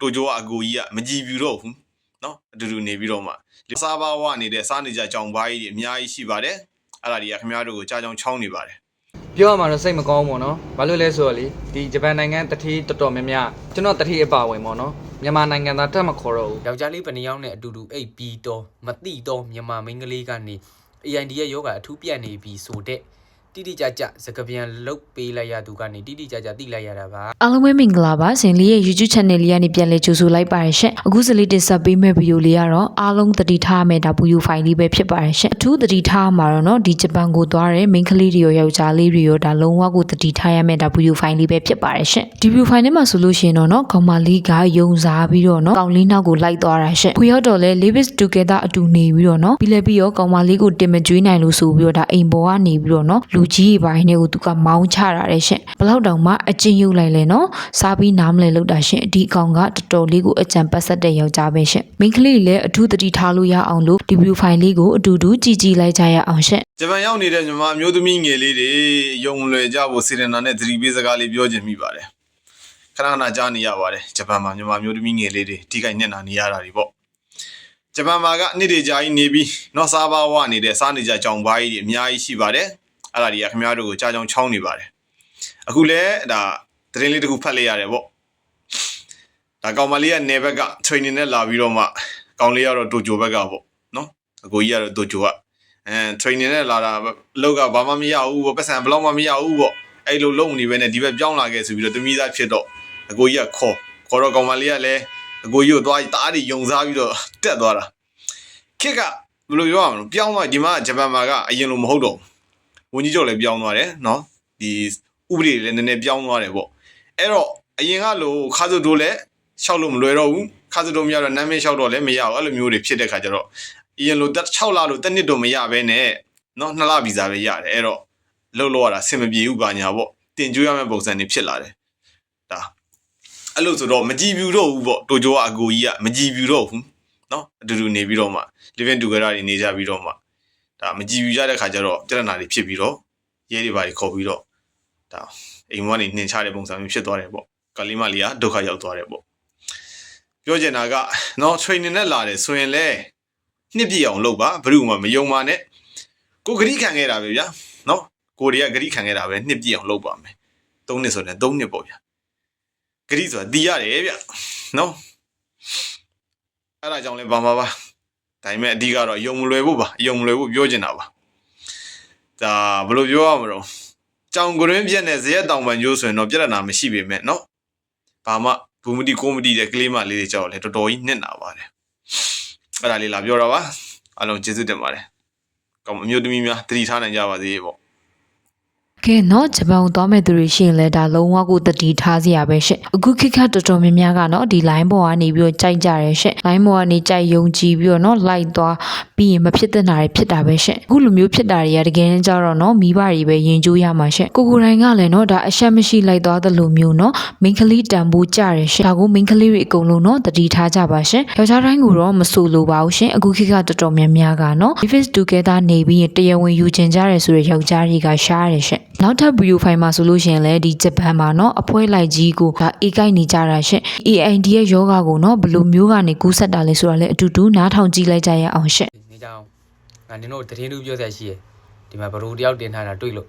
တိုဂျိုကအကိုကြီးကမကြည်ပြူတော့ဘူးနော်အတူတူနေပြီးတော့မှစားပါဝနေတဲ့စားနေကြကြောင်ပါးကြီးတွေအများကြီးရှိပါတယ်အဲ့ဒါတွေကခင်ဗျားတို့ကိုကြားကြောင်ချောင်းနေပါတယ်ပြောရမှာတော့စိတ်မကောင်းဘူးပေါ့နော်ဘာလို့လဲဆိုတော့လေဒီဂျပန်နိုင်ငံတတိတော်တော်များများကျွန်တော်တတိအပါဝင်ပေါ့နော်မြန်မာနိုင်ငံသားတက်မခေါ်တော့ဘူးယောက်ျားလေးဘယ်နှယောက်နဲ့အတူတူအိပ်ပြီးတော့မတိတော့မြန်မာမိန်းကလေးကနေ AID ရဲ့ယောဂအထူးပြတ်နေပြီဆိုတဲ့ တိတိကျကျစကပြန်လုတ်ပေးလိုက်ရသူကနေတိတိကျကျတိလိုက်ရတာပါ အားလုံးပဲမင်္ဂလာပါဇင်လေးရဲ့ YouTube channel လေးကနေပြန်လည်ကြိုဆိုလိုက်ပါရရှင်အခုစလေးတင်ဆက်ပေးမယ့်ဗီဒီယိုလေးကတော့အားလုံးသတိထားမယ်ဒါ video file လေးပဲဖြစ်ပါရရှင်အထူးသတိထားမှာတော့เนาะဒီဂျပန်ကိုသွားတဲ့ main ကလေးတွေရောယောက်ျားလေးတွေရောဒါလုံးဝကိုသတိထားရမယ်ဒါ video file လေးပဲဖြစ်ပါရရှင်ဒီ video file ထဲမှာဆိုလို့ရှိရင်တော့เนาะကောင်မလေးကယုံစားပြီးတော့เนาะကောင်လေးနောက်ကိုလိုက်သွားတာရှင်ခွေရောက်တော့လဲ live together အတူနေပြီးတော့เนาะပြီးလဲပြီးတော့ကောင်မလေးကိုတင်မကျွေးနိုင်လို့ဆိုပြီးတော့ဒါအိမ်ပေါ်ကနေပြီးတော့เนาะ လူကြီးတွေပိုင်းတွေကိုသူကမောင်းချတာတဲ့ရှင်ဘလောက်တောင်မှအကျဉ်းယူလိုက်လဲနော်စားပြီးနားမလဲလောက်တာရှင်ဒီအကောင်ကတော်တော်လေးကိုအကြံပတ်ဆက်တဲ့ယောက်ျားပဲရှင်မိန်းကလေးလည်းအထူးတတိထားလို့ရအောင်လို့ဒီဗီဒီယိုဖိုင်လေးကိုအတူတူကြည့်ကြည့်လိုက်ကြရအောင်ရှင်ဂျပန်ရောက်နေတဲ့ညီမအမျိုးသမီးငယ်လေးတွေယုံလွယ်ကြဖို့စေရနာနဲ့သတိပေးစကားလေးပြောချင်မိပါတယ်ခဏနာကြားနေရပါတယ်ဂျပန်မှာညီမအမျိုးသမီးငယ်လေးတွေတိကိုက်ညံ့နာနေရတာတွေပေါ့ဂျပန်မှာကအနှစ်တွေကြာကြီးနေပြီးနော်စားပါဝနေတဲ့စားနေကြကြောင်ပါကြီးတွေအများကြီးရှိပါတယ် အဲ့ဒါတွေကခင်ဗျားတို့ကိုကြားကြောင်ချောင်းနေပါတယ်အခုလဲဒါသတင်းလေးတစ်ခုဖတ်လိုက်ရတယ်ပေါ့ဒါကောင်မလေးကနေဘက်က training နဲ့လာပြီးတော့မှကောင်လေးကတော့တိုဂျိုဘက်ကပေါ့နော်အကိုကြီးကတော့တိုဂျိုကအဲ training နဲ့လာတာအလောက်ကဘာမှမရဘူးပေါ့ပတ်စံဘလောက်မှမရဘူးပေါ့အဲ့လိုလုံးနေပဲနဲ့ဒီဘက်ပြောင်းလာခဲ့ဆိုပြီးတော့တမိသားဖြစ်တော့အကိုကြီးကခေါ်ခေါ်တော့ကောင်မလေးကလည်းအကိုကြီးကိုသွားတားတွေယုံစားပြီးတော့တက်သွားတာခက်ကဘယ်လိုပြောရမလဲပြောင်းသွားဒီမှာဂျပန်မှာကအရင်လိုမဟုတ်တော့ဘူး ဝန်ကြီးချုပ်လည်းပြောင်းသွားတယ်နော်ဒီဥပဒေတွေလည်းနည်းနည်းပြောင်းသွားတယ်ပေါ့အဲ့တော့အရင်ကလိုခါစုတိုးလည်းရှောက်လို့မလွယ်တော့ဘူးခါစုတိုးမရတော့နာမည်ရှောက်တော့လည်းမရဘူးအဲ့လိုမျိုးတွေဖြစ်တဲ့ခါကျတော့ အရင်လို6လလို့တစ်နှစ်တော့မရဘဲနဲ့เนาะ2လဗီဇာပဲရတယ်အဲ့တော့လှုပ်လို့ရတာဆင်မပြေဘူးပါညာပေါ့တင်ကြွေးရမယ့်ပုံစံတွေဖြစ်လာတယ်ဒါအဲ့လိုဆိုတော့မကြည်ပြူတော့ဘူးပေါ့တိုဂျိုကအကိုကြီးကမကြည်ပြူတော့ဘူးเนาะအတူတူနေပြီးတော့မှ living together တွေနေကြပြီးတော့မှ ဒါမကြည်ယူကြတဲ့ခါကျတော့ပြဿနာတွေဖြစ်ပြီးတော့ရဲတွေပါတွေခေါ်ပြီးတော့ဒါအိမ်မွားနေနှင်ချတဲ့ပုံစံမျိုးဖြစ်သွားတယ်ပေါ့ကလေးမလေးကဒုက္ခရောက်သွားတယ်ပေါ့ပြောချင်တာကနော် training နဲ့လာတယ်ဆိုရင်လဲနှစ်ပြည့်အောင်လုပ်ပါဘယ်သူမှမယုံပါနဲ့ကိုဂရိခံခဲ့တာပဲဗျာနော်ကိုတွေကဂရိခံခဲ့တာပဲနှစ်ပြည့်အောင်လုပ်ပါမယ်၃နှစ်ဆိုတဲ့၃နှစ်ပေါ့ဗျာဂရိဆိုတာတီးရတယ်ဗျာနော်အဲ့ဒါကြောင့်လဲဘာမှပါ ဒါပေမဲ့အဓိကတော့ယုံမလွယ်ဖို့ပါယုံမလွယ်ဖို့ပြောချင်တာပါဒါဘယ်လိုပြောရမလို့ကြောင်ကရင်းပြက်နဲ့ဇရက်တောင်ပန်ကျိုးဆိုရင်တော့ပြဿနာမရှိပေမဲ့နော်ဘာမှဘူမတီကိုမတီတဲ့ကလေးမလေးတွေကြောက်လဲတော်တော်ကြီးနှစ်နာပါတယ်အဲ့ဒါလေးလာပြောတော့ပါအားလုံးကျေးဇူးတင်ပါတယ်ကောင်းအမျိုးသမီးများတတိထားနိုင်ကြပါစေပေါ့ ကဲနော်ဂျပန်သွားမဲ့သူတွေရှိရင်လည်းဒါလုံးဝကိုတတိထားစရာပဲရှင့်အခုခေတ်ကတော်တော်များများကနော်ဒီ line ပေါ်ကနေပြီးတော့ကြိုက်ကြတယ်ရှင့် line ပေါ်ကနေကြိုက်ယုံကြည်ပြီးတော့နော် like သွားပြီးရင်မဖြစ်သင့်တာတွေဖြစ်တာပဲရှင့်အခုလူမျိုးဖြစ်တာတွေကတကယ်ကြတော့နော်မိဘတွေပဲယဉ်ကျိုးရမှာရှင့်ကိုကိုတိုင်းကလည်းနော်ဒါအရှက်မရှိ like သွားသလိုမျိုးနော်မိန်းကလေးတန်ဖိုးကြတယ်ရှင့်ဒါကိုမိန်းကလေးတွေအကုန်လုံးနော်တတိထားကြပါရှင့်ယောက်ျားတိုင်းကိုတော့မဆိုလိုပါဘူးရှင့်အခုခေတ်ကတော်တော်များများကနော် face together နေပြီးရင်တရားဝင်ယူကျင်ကြတယ်ဆိုတဲ့ယောက်ျားတွေကရှားတယ်ရှင့်နောက်ထပ် video file မှာဆိုလို့ရှိရင်လည်းဒီဂျပန်မှာเนาะအဖွဲလိုက်ကြီးကိုဒါအေးကိုက်နေကြတာရှင့် AID ရဲ့ယောဂကိုเนาะဘယ်လိုမျိုးကနေကူးဆက်တာလဲဆိုတာလည်းအတူတူနားထောင်ကြည့်လိုက်ကြရအောင်ရှင့် နေကြအောင်ငါနင်တို့သတင်းတူပြောဆက်ရှိရယ်ဒီမှာဘရိုတယောက်တင်ထားတာတွေ့လို့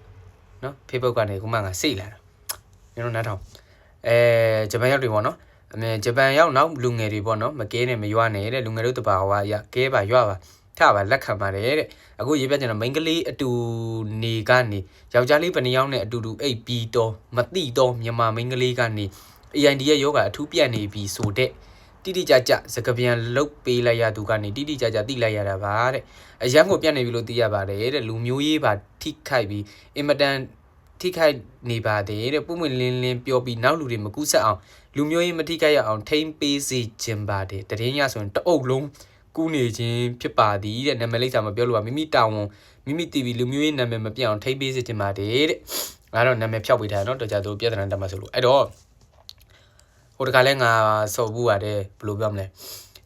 နော် Facebook ကနေခုမှငါစိတ်လာတာနင်တို့နားထောင်အဲဂျပန်ရောက်တွေပေါ့နော်အမေဂျပန်ရောက်နောက်လူငယ်တွေပေါ့နော်မကဲနဲ့မရွာနဲ့တဲ့လူငယ်တို့တဘာဝရကဲပါရွာပါ ထပါလက်ခံပါတယ်တဲ့အခုရေးပြချင်တော့မိန်းကလေးအတူနေကနေယောက်ျားလေးဘယ်နှယောက်နဲ့အတူတူအိပ်ပြီးတော့မတိတော့မြန်မာမိန်းကလေးကနေ AID ရဲ့ယောဂအထူးပြတ်နေပြီဆိုတဲ့တိတိကျကျစကပြန်လုတ်ပေးလိုက်ရသူကနေတိတိကျကျတိလိုက်ရတာပါတဲ့အရန်ကိုပြတ်နေပြီလို့သိရပါတယ်တဲ့လူမျိုးရေးပါထိခိုက်ပြီးအင်မတန်ထိခိုက်နေပါတယ်တဲ့ပုံမှန်လင်းလင်းပြောပြီးနောက်လူတွေမကူးဆက်အောင်လူမျိုးရေးမထိခိုက်ရအောင်ထိမ့်ပေးစေခြင်းပါတယ်တရင်ရဆိုရင်တအုပ်လုံး ကူးနေခြင်းဖြစ်ပါသည်တဲ့နာမည်လိပ်စာမပြောလို့ပါမိမိတောင်းဝန်မိမိတီဗီလူမျိုးရေးနာမည်မပြတ်အောင်ထိမ့်ပေးစေခြင်းပါတယ်တဲ့ငါတော့နာမည်ဖြောက်ပေးထားတယ်နော်တော်ကြသူပြဿနာတက်မှာဆိုလို့အဲ့တော့ဟိုတခါလဲငါစော်ဘူးပါတယ်ဘယ်လိုပြောမလဲ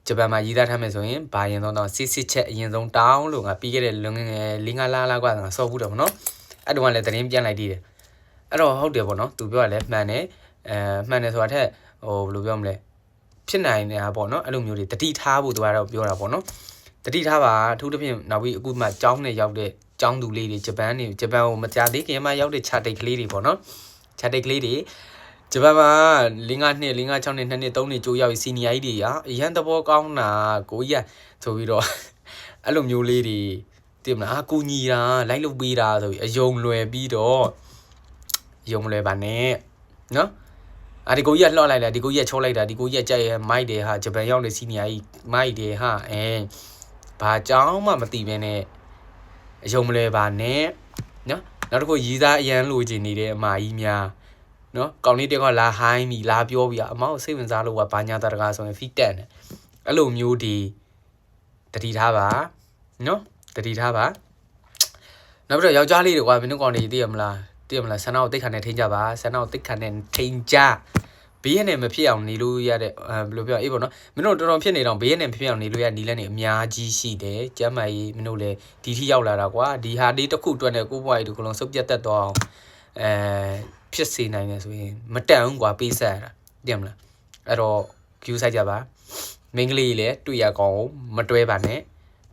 ဂျပန်မှာရေးသားထားမယ်ဆိုရင်ဘာရင်ဆုံးတော့စစ်စစ်ချက်အရင်ဆုံးတောင်းလို့ငါပြီးခဲ့တဲ့လွန်ငယ်၄၅လလောက်ကငါစော်ဘူးတယ်ဗောနော်အဲ့တုန်းကလည်းသတင်းပြန်လိုက်သေးတယ်အဲ့တော့ဟုတ်တယ်ဗောနော်သူပြောရလဲမှန်တယ်အဲမှန်တယ်ဆိုတာထက်ဟိုဘယ်လိုပြောမလဲ ဖြစ်နိုင်နေတာပေါ့နော်အဲ့လိုမျိုးတွေတတိထားဖို့သူကတော့ပြောတာပေါ့နော်တတိထားပါအထူးသဖြင့်နောက်ပြီးအခုမှကျောင်းနဲ့ရောက်တဲ့ကျောင်းသူလေးတွေဂျပန်နေဂျပန်ကိုမကြားသေးခင်မှရောက်တဲ့ခြာတိတ်ကလေးတွေပေါ့နော်ခြာတိတ်ကလေးတွေဂျပန်မှာ၄၅နှစ်၄၅6နှစ်2နှစ်3နှစ်ကြိုးရောက်စီနီယာကြီးတွေကအရန်သဘောကောင်းတာကိုကြီးကဆိုပြီးတော့အဲ့လိုမျိုးလေးတွေတည်မလားအကူညီတာလိုက်လုပ်ပေးတာဆိုပြီးအယုံလွယ်ပြီးတော့ယုံမလွယ်ပါနဲ့နော် အာဒီကိုကြီးကလှော့လိုက်တာဒီကိုကြီးကချောလိုက်တာဒီကိုကြီးကကြက်ရဲ့မိုက်တယ်ဟာဂျပန်ရောက်နေစီနီယာကြီးမိုက်တယ်ဟာအဲဘာကြောင်းမှမသိဘဲနဲ့အယုံမလွယ်ပါနဲ့နော်နောက်တစ်ခုရီးသားအရန်လိုချင်နေတဲ့အမကြီးများနော်ကောင်းလေးတက်ကလာဟိုင်းပြီလာပြောပြီအမောက်စိတ်ဝင်စားလို့ကဘာညာတရကာဆိုရင်ဖီတက်တယ်အဲ့လိုမျိုးဒီတတိထားပါနော်တတိထားပါနောက်ပြီးတော့ယောက်ျားလေးတွေကွာမင်းတို့ကောင်တွေသိရမလား သိရမလားဆန္ဒကိုတိတ်ခါနဲ့ထိန်းကြပါဆန္ဒကိုတိတ်ခါနဲ့ထိန်းကြဘေးရနဲ့မဖြစ်အောင်နေလို့ရတဲ့အဲဘယ်လိုပြောအေးပေါ့နော်မင်းတို့တော်တော်ဖြစ်နေတော့ဘေးရနဲ့မဖြစ်အောင်နေလို့ရနီးလဲနေအများကြီးရှိတယ်ကျမ်းမာရေးမင်းတို့လည်းဒီထိရောက်လာတာကွာဒီဟာလေးတစ်ခုအတွက်နဲ့ကိုယ့်ဘဝကြီးတို့ကလုံးစုပ်ပြတ်တက်တော့အောင်အဲဖြစ်စေနိုင်တယ်ဆိုရင်မတန်ဘူးကွာပေးဆက်ရတာသိရမလားအဲ့တော့ view ဆိုင်ကြပါမင်းကလေးလည်းတွေ့ရကောင်းအောင်မတွဲပါနဲ့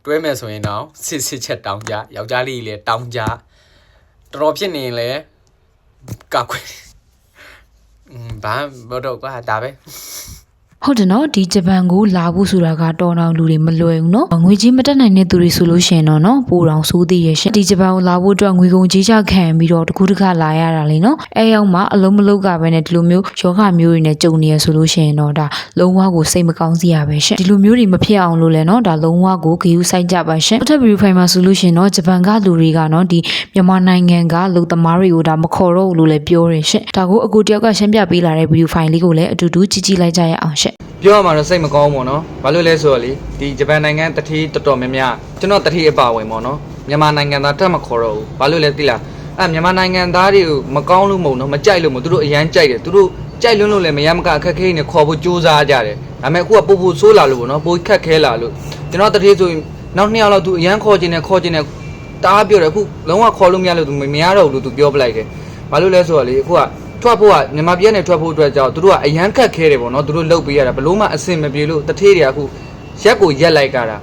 တွဲမယ်ဆိုရင်တော့စစ်စစ်ချက်တောင်းကြယောက်ျားလေးလည်းတောင်းကြ တော်တော်ဖြစ်နေရင်လည်းကောက်ွယ်อืมဘာမတော့ကွာဒါပဲ ဟုတ်တယ်နော်ဒီဂျပန်ကိုလာဖို့ဆိုတာကတော်တော်လူတွေမလွယ်ဘူးနော်ငွေကြီးမတက်နိုင်တဲ့သူတွေဆိုလို့ရှိရင်တော့နော်ပိုတော်ဆိုးသေးရဲ့ရှင်ဒီဂျပန်ကိုလာဖို့အတွက်ငွေကုန်ကြေးချခံပြီးတော့တကူးတကလာရတာလေနော်အဲရောက်မှအလုံးမလုံးကပဲနဲ့ဒီလိုမျိုးယောဂမျိုးတွေနဲ့ကြုံနေရဆိုလို့ရှိရင်တော့ဒါလုံးဝကိုစိတ်မကောင်းစရာပဲရှင်ဒီလိုမျိုးတွေမဖြစ်အောင်လို့လဲနော်ဒါလုံးဝကိုဂရုစိုက်ကြပါရှင်တစ်ထပ်ဗီဒီယိုဖိုင်မှာဆိုလို့ရှိရင်တော့ဂျပန်ကလူတွေကနော်ဒီမြန်မာနိုင်ငံကလူသမားတွေကိုဒါမခေါ်တော့ဘူးလို့လည်းပြောတယ်ရှင်ဒါကိုအကူတယောက်ကရှင်းပြပေးလာတဲ့ဗီဒီယိုဖိုင်လေးကိုလည်းအတူတူကြည့်ကြည့်လိုက်ကြရအောင်ရှင် ပြောရမှာတော့စိတ်မကောင်းဘူးပေါ့နော်ဘာလို့လဲဆိုတော့လေဒီဂျပန်နိုင်ငံတတိတော်တော်များများကျွန်တော်တတိအပါဝင်ပေါ့နော်မြန်မာနိုင်ငံသားတက်မခေါ်တော့ဘူးဘာလို့လဲသိလားအဲ့မြန်မာနိုင်ငံသားတွေကိုမကောင်းလို့မဟုတ်နော်မကြိုက်လို့မဟုတ်သူတို့အရန်ကြိုက်တယ်သူတို့ကြိုက်လွန်းလို့လည်းမရမကအခက်ခဲနေခေါ်ဖို့စူးစမ်းကြတယ်ဒါပေမဲ့အခုကပို့ဖို့ဆိုးလာလို့ပေါ့နော်ပိုခက်ခဲလာလို့ကျွန်တော်တတိဆိုရင်နောက်နှစ်ယောက်လောက်သူအရန်ခေါ်ခြင်းနဲ့ခေါ်ခြင်းနဲ့တအားပြောတယ်အခုလုံးဝခေါ်လို့မရလို့သူမရတော့ဘူးလို့သူပြောပလိုက်တယ်ဘာလို့လဲဆိုတော့လေအခုက ထွက်ဖို့ကမြန်မာပြည်နဲ့ထွက်ဖို့အတွက်ကြောင့်သူတို့ကအရန်ခက်ခဲတယ်ပေါ့နော်သူတို့လှုပ်ပေးရတာဘလို့မှအဆင်မပြေလို့တထေးတွေကအခုရက်ကိုရက်လိုက်ကြတာ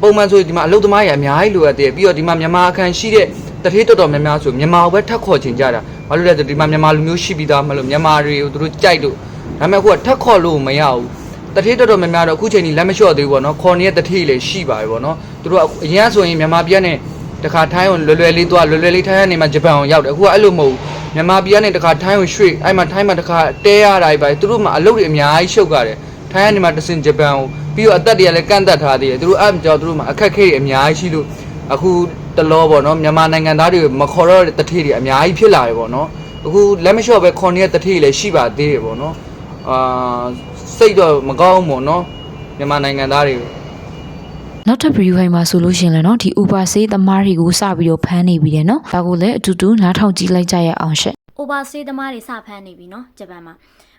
ပုံမှန်ဆိုဒီမှာအလုပ်သမားတွေအများကြီးလိုအပ်တယ်ပြီးတော့ဒီမှာမြန်မာအခန်းရှိတဲ့တထေးတော်တော်များများဆိုမြန်မာကိုပဲထပ်ခေါ်ချင်ကြတာဘာလို့လဲဆိုဒီမှာမြန်မာလူမျိုးရှိပြီးသားမလို့မြန်မာတွေကိုသူတို့ကြိုက်လို့ဒါပေမဲ့အခုကထပ်ခေါ်လို့မရဘူးတထေးတော်တော်များများတော့အခုချိန်ကြီးလက်မလျှော့သေးဘူးပေါ့နော်ခေါ်နေတဲ့တထေးလည်းရှိပါပြီပေါ့နော်သူတို့ကအရန်ဆိုရင်မြန်မာပြည်နဲ့တခါထိုင်းကိုလွယ်လွယ်လေးသွားလွယ်လွယ်လေးထိုင်းကနေမှဂျပန်ကိုရောက်တယ်အခုကအဲ့လိုမဟုတ်ဘူး မြန်မာပြည်ကနေတခါထိုင်းကိုရွှေ့အဲ့မှာထိုင်းမှာတခါတဲရတာပဲသူတို့မှအလုပ်တွေအများကြီးရှုပ်ကြတယ်ထိုင်းကနေမှတဆင်ဂျပန်ကိုပြီးတော့အသက်တွေကလည်းကန့်သက်ထားသေးတယ်သူတို့အဲ့ကြောင့်သူတို့မှအခက်ခဲတွေအများကြီးရှိလို့အခုတလောပေါ့နော်မြန်မာနိုင်ငံသားတွေမခေါ်တော့တဲ့တထေးတွေအများကြီးဖြစ်လာတယ်ပေါ့နော်အခုလက်မလျှော့ပဲခေါ်နေတဲ့တထေးတွေလည်းရှိပါသေးတယ်ပေါ့နော်အာစိတ်တော့မကောင်းဘူးပေါ့နော်မြန်မာနိုင်ငံသားတွေ နောက်ထပ် review ဖိုင်မှာဆိုလို့ရှရင်လည်းเนาะဒီ Uber ဆေးသမားတွေကိုစပြီးတော့ဖမ်းနေပြီတယ်เนาะဒါကိုလည်းအတူတူနားထောင်ကြည့်လိုက်ကြရအောင်ရှင့် အိုဘာဆေးသမားတွေစဖမ်းနေပြီเนาะဂျပန်မှာ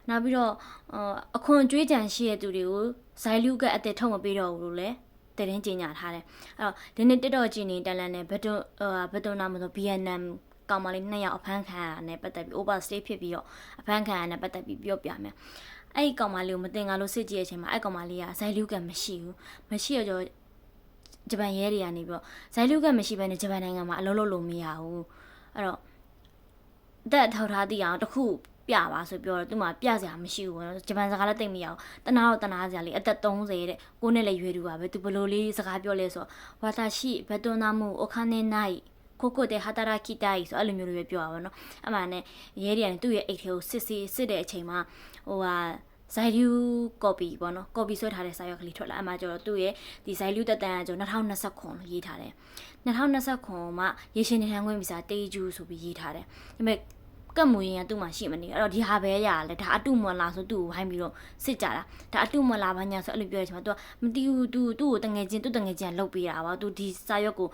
နောက်ပြီးတော့အာအခွန်ကြွေးကြံရှိတဲ့သူတွေကိုဇိုင်လူကအသက်ထုတ်မပေးတော့ဘူးလို့လည်းတရင်ကြီးညာထားတယ်အဲ့တော့ဒီနေ့တက်တော့ကြည်နေတလန်နဲ့ဘတ်တွအာဘတ်တွနာမဆိုဗီယက်နမ်ကောင်မလေးနှစ်ယောက်အဖမ်းခံရတာနဲ့ပတ်သက်ပြီး overstay ဖြစ်ပြီးတော့အဖမ်းခံရတဲ့ပတ်သက်ပြီးပြောပြမယ်အဲ့ဒီကောင်မလေးကိုမတင်ကားလို့စစ်ကြည့်တဲ့အချိန်မှာအဲ့ကောင်မလေးကဇိုင်လူကမရှိဘူးမရှိတော့ ဂျပန်ရဲတွေကနေပြီးတော့ဇိုင်လူကမရှိဘဲနဲ့ဂျပန်နိုင်ငံမှာအလုပ်လုပ်လို့မရဘူးအဲ့တော့အသက်ထောက်ထားသိအောင်တစ်ခုပြပါဆိုပြောတော့သူမှပြစရာမရှိဘူးပေါ့နော်ဂျပန်စကားလည်းသိမ့်မရအောင်တနာတော့တနာစရာလေးအသက်30တဲ့ကိုနဲ့လည်းရွေတူပါပဲသူဘလို့လေးစကားပြောလဲဆိုဝါတာရှိဘတ်တွနာမှုအခါနေနိုင်ကိုကိုတဲ့ဟာတာရာခိတိုင်ဆိုအဲ့လိုမျိုးတွေပဲပြောတာပေါ့နော်အမှန်နဲ့ရဲတွေကသူ့ရဲ့အိတ်ထဲကိုစစ်စစ်စစ်တဲ့အချိန်မှာဟိုဟာ ဇိုင်လူကော်ပီပေါ့နော်ကော်ပီဆွဲထားတဲ့စာရွက်ကလေးထွက်လာအမှကျတော့သူ့ရဲ့ဒီဇိုင်လူတက်တန်ကကျတော့2029လို့ရေးထားတယ်2029မှာရေရှင်နေထိုင်ခွင့်ဗီဇာတေးဂျူဆိုပြီးရေးထားတယ်ဒါပေမဲ့ကတ်မွေရင်ကသူ့မှာရှိမနေအဲ့တော့ဒီဟာပဲရလဲဒါအတုမလားဆိုသူ့ကိုဝိုင်းပြီးတော့စစ်ကြတာဒါအတုမလားဘာညာဆိုအဲ့လိုပြောရချင်မှာသူကမတီးဘူးသူသူ့ကိုတငယ်ချင်းသူ့တငယ်ချင်းကလှုပ်ပေးတာပါသူဒီစာရွက်ကို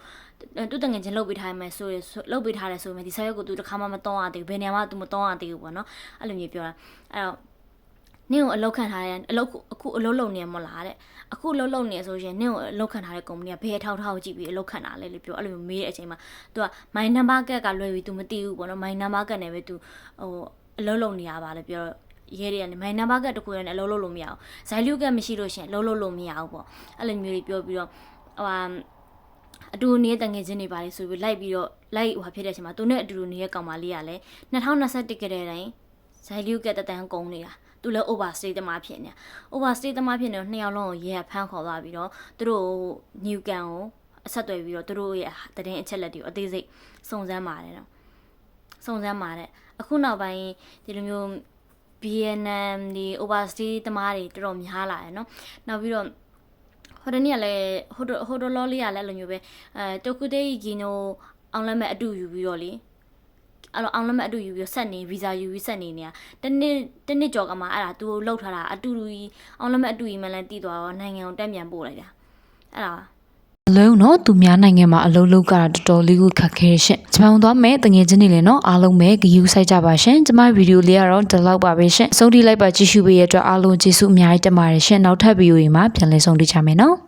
သူ့တငယ်ချင်းလှုပ်ပေးထားမယ်ဆိုရလှုပ်ပေးထားတယ်ဆိုရင်ဒီစာရွက်ကိုသူတစ်ခါမှမတော့ရသေးဘူးဘယ်နေရာမှသူမတော့ရသေးဘူးပေါ့နော်အဲ့လိုမျိုးပြောတာအဲ့တော့ နင့်ကိုအလောက်ခံထားတဲ့အလုပ်အခုအလုပ်လုပ်နေရမလားတဲ့အခုအလုပ်လုပ်နေဆိုရင်နင့်ကိုအလုပ်ခံထားတဲ့ကုမ္ပဏီကဘယ်ထောက်ထောက်ကြည့်ပြီးအလုပ်ခံတာလဲလို့ပြောအဲ့လိုမျိုးမေးတဲ့အချိန်မှာ तू က my number ကက်ကလွယ်ပြီး तू မသိဘူးပေါ့နော် my number ကက်နဲ့ပဲ तू ဟိုအလုပ်လုပ်နေရပါလေပြောတော့ ရဲတွေကနေမိုင်နံပါတ်ကတ်တစ်ခုနဲ့အလုံးလုံးလို့မရဘူးဇိုင်လူကတ်မရှိလို့ရှရင်လုံးလုံးလို့မရဘူးပေါ့အဲ့လိုမျိုးတွေပြောပြီးတော့ဟိုဟာအတူနေတဲ့တငယ်ချင်းတွေပါလေဆိုပြီးလိုက်ပြီးတော့လိုက်ဟိုဖြစ်တဲ့အချိန်မှာသူနဲ့အတူတူနေတဲ့ကောင်မလေးကလည်း2021ကတည်းတိုင်းဇိုင်လူကတ်တတန်းကုန်နေတာ သူလည်း overstay သမားဖြစ်နေတာ overstay သမားဖြစ်နေတော့နှစ်ယောက်လုံးကိုရဲကဖမ်းခေါ်သွားပြီးတော့သူတို့ new can ကိုအဆက်အသွယ်ပြီးတော့သူတို့ရဲ့တည်င်းအချက်လက်တွေကိုအသေးစိတ်စုံစမ်းပါတယ်နော်စုံစမ်းပါတယ်အခုနောက်ပိုင်းဒီလိုမျိုး BNM ဒီ overstay သမားတွေတော်တော်များလာတယ်နော်နောက်ပြီးတော့ဟိုတနေ့ကလည်းဟိုဟိုတလောလေးကလည်းအဲ့လိုမျိုးပဲအဲတိုကူတေးဂီနိုအောင်လက်မဲ့အတူယူပြီးတော့လေ အဲ့လိုအောင်လက်မဲ့အတူယူပြီးဆက်နေဗီဇာယူပြီးဆက်နေနေတာတနေ့တနေ့ကြော်ကမှအဲ့ဒါသူလောက်ထားတာအတူတူကြီးအောင်လက်မဲ့အတူကြီးမှလည်းတည်သွားတော့နိုင်ငံကိုတက်မြန်ပို့လိုက်တာအဲ့ဒါအလုံးနော်သူများနိုင်ငံမှာအလုံးလုံးကတာတော်တော်လေးကိုခက်ခဲရှင်။ကျွန်မတို့သွားမယ်တငယ်ချင်းတွေလည်းနော်အားလုံးပဲဂယူဆိုင်ကြပါရှင်။ကျွန်မဗီဒီယိုလေးကတော့ဒီလောက်ပါပဲရှင်။ဆုံးထိလိုက်ပါကြည့်ရှုပေးရတဲ့အတွက်အားလုံးကျေးဇူးအများကြီးတင်ပါတယ်ရှင်။နောက်ထပ်ဗီဒီယိုတွေမှာပြန်လည်ဆုံတွေ့ကြမယ်နော်။